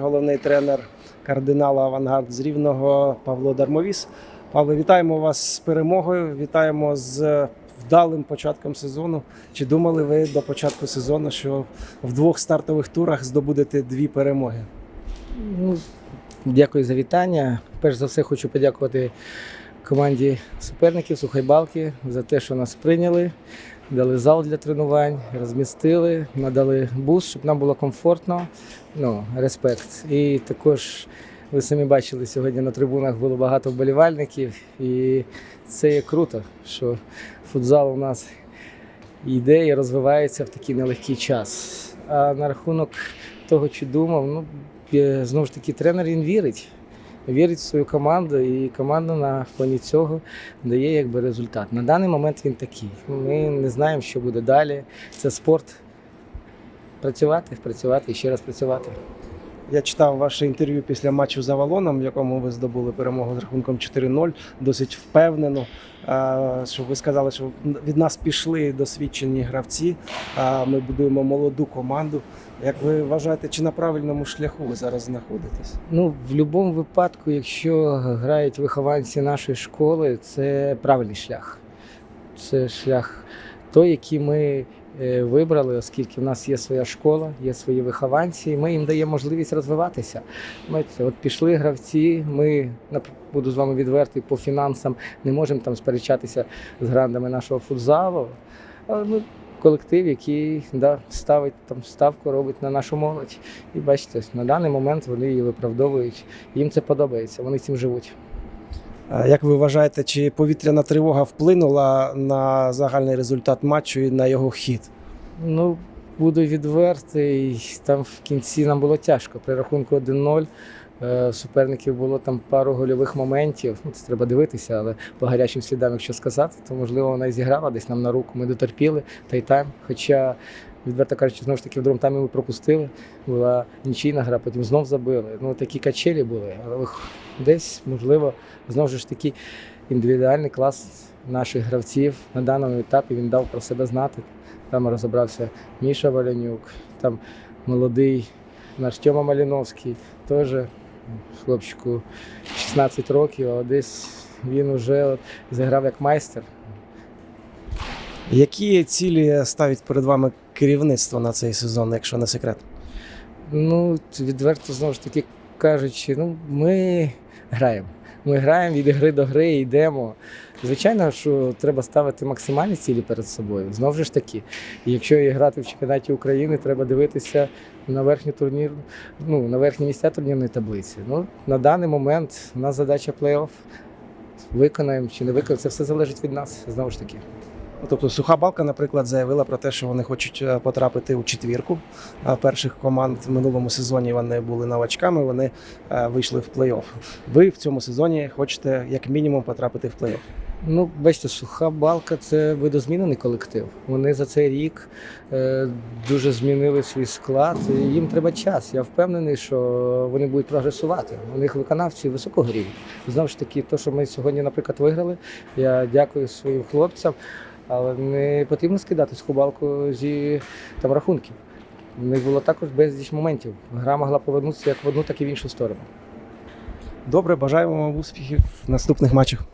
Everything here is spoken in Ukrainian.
головний тренер кардинала Авангард з Рівного Павло Дармовіс. Павло, вітаємо вас з перемогою. Вітаємо з вдалим початком сезону. Чи думали ви до початку сезону, що в двох стартових турах здобудете дві перемоги? Ну, дякую за вітання. Перш за все, хочу подякувати команді суперників Сухайбалки за те, що нас прийняли, дали зал для тренувань, розмістили, надали буст, щоб нам було комфортно. Ну, респект. І також ви самі бачили, сьогодні на трибунах було багато вболівальників, і це є круто, що футзал у нас йде і розвивається в такий нелегкий час. А на рахунок того, чи думав, ну е, знову ж таки, тренер він вірить. Вірить в свою команду, і команда на фоні цього дає якби результат. На даний момент він такий. Ми не знаємо, що буде далі. Це спорт. Працювати, працювати і ще раз працювати. Я читав ваше інтерв'ю після матчу з Авалоном, в якому ви здобули перемогу з рахунком 4-0, досить впевнено. е, Що ви сказали, що від нас пішли досвідчені гравці. Ми будуємо молоду команду. Як ви вважаєте, чи на правильному шляху ви зараз знаходитесь? Ну, в будь-якому випадку, якщо грають вихованці нашої школи, це правильний шлях. Це шлях той, який ми е, вибрали, оскільки в нас є своя школа, є свої вихованці, і ми їм даємо можливість розвиватися. Ми от пішли гравці, ми буду з вами відвертий по фінансам, не можемо там сперечатися з грандами нашого футзалу. Але ми колектив, який да, ставить там ставку, робить на нашу молодь. І бачите, на даний момент вони її виправдовують. Їм це подобається, вони цим живуть. А Як ви вважаєте, чи повітряна тривога вплинула на загальний результат матчу і на його хід? Ну, буду відвертий. Там в кінці нам було тяжко. При рахунку 1-0 е, суперників було там пару гольових моментів. Ну, це треба дивитися, але по гарячим слідам, якщо сказати, то можливо вона і зіграла десь нам на руку. Ми дотерпіли та й тайм. Хоча, відверто кажучи, знову ж таки в другому таймі ми пропустили. Була нічийна гра, потім знов забили. Ну такі качелі були. Але десь, можливо, знову ж таки індивідуальний клас наших гравців на даному етапі він дав про себе знати. Там розібрався Міша Валянюк, там молодий наш Тьома Маліновський, теж хлопчику 16 років, а десь він уже от зіграв як майстер. Які цілі ставить перед вами керівництво на цей сезон, якщо не секрет? Ну, відверто знову ж таки кажучи, ну ми граємо. Ми граємо від гри до гри, йдемо. Звичайно, що треба ставити максимальні цілі перед собою. Знову ж таки, якщо грати в чемпіонаті України, треба дивитися на верхню турнір, ну, на верхні місця турнірної таблиці. Ну, на даний момент у нас задача плей-офф. Виконаємо чи не виконаємо, це все залежить від нас, знову ж таки. Тобто суха балка, наприклад, заявила про те, що вони хочуть е, потрапити у четвірку перших команд в минулому сезоні. Вони були новачками, вони е, вийшли в плей-офф. Ви в цьому сезоні хочете як мінімум потрапити в плей-офф. Ну, бачите, суха балка це видозмінений колектив. Вони за цей рік е, дуже змінили свій склад. Їм треба час. Я впевнений, що вони будуть прогресувати. У них виконавці високого рівня. Знову ж таки, то, що ми сьогодні, наприклад, виграли, я дякую своїм хлопцям, але не потрібно скидати балку зі там рахунків. У них було також безліч моментів. Гра могла повернутися як в одну, так і в іншу сторону. Добре, бажаємо вам успіхів в наступних матчах.